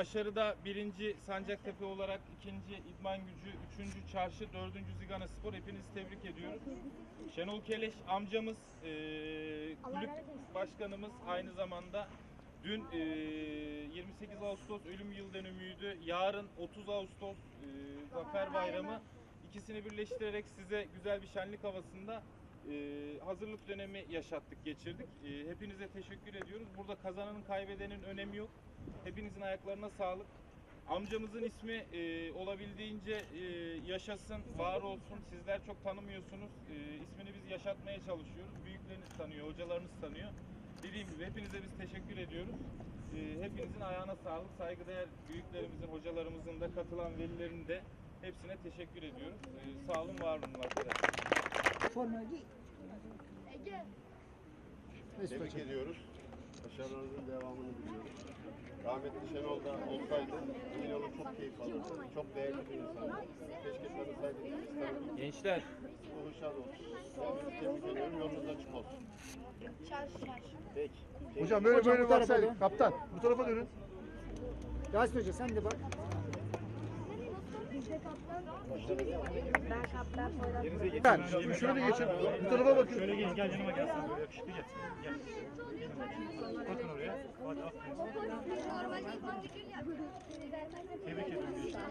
başarıda birinci Sancaktepe olarak ikinci İdman Gücü, üçüncü Çarşı, dördüncü Zigana Spor. Hepinizi tebrik ediyoruz. Şenol Keleş amcamız, e, kulüp başkanımız aynı zamanda dün e, 28 Ağustos ölüm yıl dönümüydü. Yarın 30 Ağustos e, Zafer Bayramı. İkisini birleştirerek size güzel bir şenlik havasında e, hazırlık dönemi yaşattık, geçirdik. E, hepinize teşekkür ediyoruz. Burada kazananın kaybedenin önemi yok. Hepinizin ayaklarına sağlık. Amcamızın ismi e, olabildiğince e, yaşasın, var olsun. Sizler çok tanımıyorsunuz. E, ismini biz yaşatmaya çalışıyoruz. Büyükleriniz tanıyor, hocalarınız tanıyor. Dediğim gibi hepinize biz teşekkür ediyoruz. E, hepinizin ayağına sağlık, saygıdeğer büyüklerimizin, hocalarımızın da katılan velilerin de hepsine teşekkür ediyoruz. E, sağ olun, var olun arkadaşlar. Formayı giy. Tebrik ediyoruz. Başarılarınızın devamını diliyoruz. Rahmetli Şenol da olsaydı emin olun çok keyif alırdı. Çok değerli bir insandı. Keşke biz tanıdık. Gençler, Ruhu şad olsun. Sizi tebrik ediyorum. Yolunuz açık olsun. Peki. Hocam böyle Hocam böyle bu dön. Kaptan bu tarafa dönün. Yasin Hoca sen de bak. Ben. Ben şöyle, şöyle geçin. Bu tarafa bakın. Şöyle gel, gel yanıma gel sen böyle yakışıklı gel. Gel. Bakın oraya. Hadi aferin. Tebrik gençler.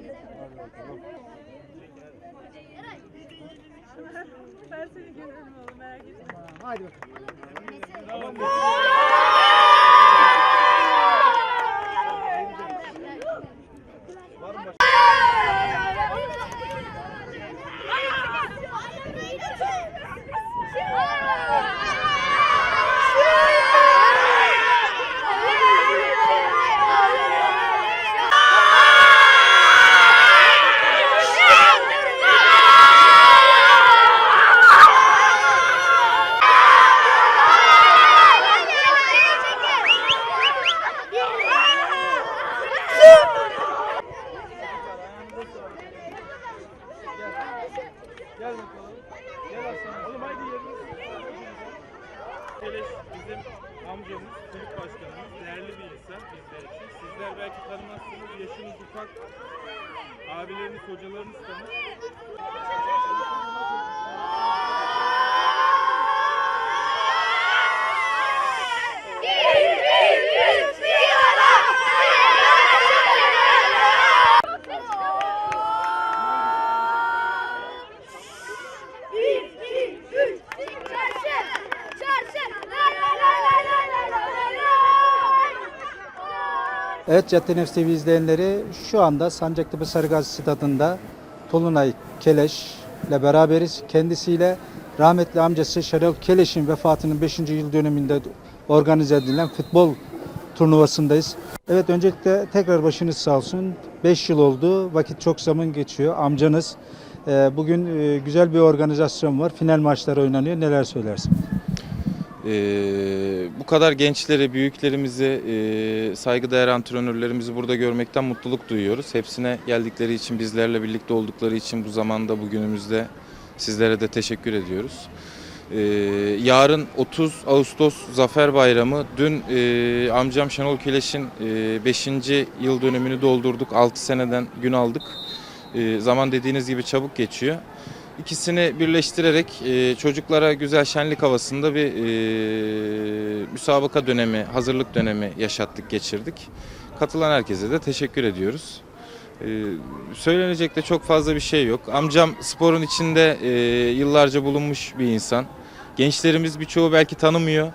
Ben seni görürüm oğlum merak etme. Hadi bakalım. Keleş bizim amcamız, kulüp başkanımız. Değerli bir insan bizler için. Sizler belki tanımazsınız. Yaşınız ufak. Abileriniz, hocalarınız tanır. Evet Cadde Nefs TV izleyenleri şu anda Sancaktepe Sarıgazi Stadı'nda Tolunay Keleş ile beraberiz. Kendisiyle rahmetli amcası Şenol Keleş'in vefatının 5. yıl dönümünde organize edilen futbol turnuvasındayız. Evet öncelikle tekrar başınız sağ olsun. 5 yıl oldu. Vakit çok zaman geçiyor. Amcanız. Ee, Bugün e, güzel bir organizasyon var. Final maçları oynanıyor. Neler söylersin? Ee, bu kadar gençleri, büyüklerimizi, e, saygıdeğer antrenörlerimizi burada görmekten mutluluk duyuyoruz. Hepsine geldikleri için, bizlerle birlikte oldukları için bu zamanda, bugünümüzde sizlere de teşekkür ediyoruz. Ee, yarın 30 Ağustos Zafer Bayramı. Dün e, amcam Şenol Kileş'in 5. yıl dönümünü doldurduk. 6 seneden gün aldık. E, zaman dediğiniz gibi çabuk geçiyor. İkisini birleştirerek e, çocuklara güzel şenlik havasında bir e, müsabaka dönemi, hazırlık dönemi yaşattık, geçirdik. Katılan herkese de teşekkür ediyoruz. E, söylenecek de çok fazla bir şey yok. Amcam sporun içinde yıllarca bulunmuş bir insan. Gençlerimiz birçoğu belki tanımıyor.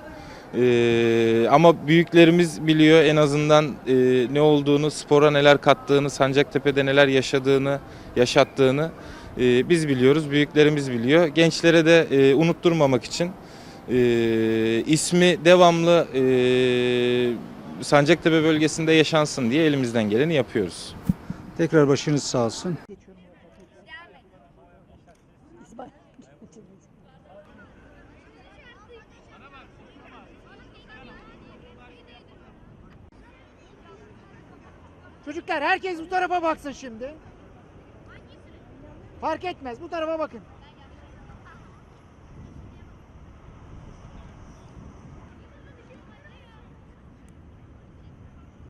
Ama büyüklerimiz biliyor en azından ne olduğunu, spora neler kattığını, Sancaktepe'de neler yaşadığını, yaşattığını. Ee, biz biliyoruz, büyüklerimiz biliyor. Gençlere de e, unutturmamak için e, ismi devamlı e, Sancaktepe bölgesinde yaşansın diye elimizden geleni yapıyoruz. Tekrar başınız sağ olsun. Çocuklar herkes bu tarafa baksın şimdi. Fark etmez bu tarafa bakın.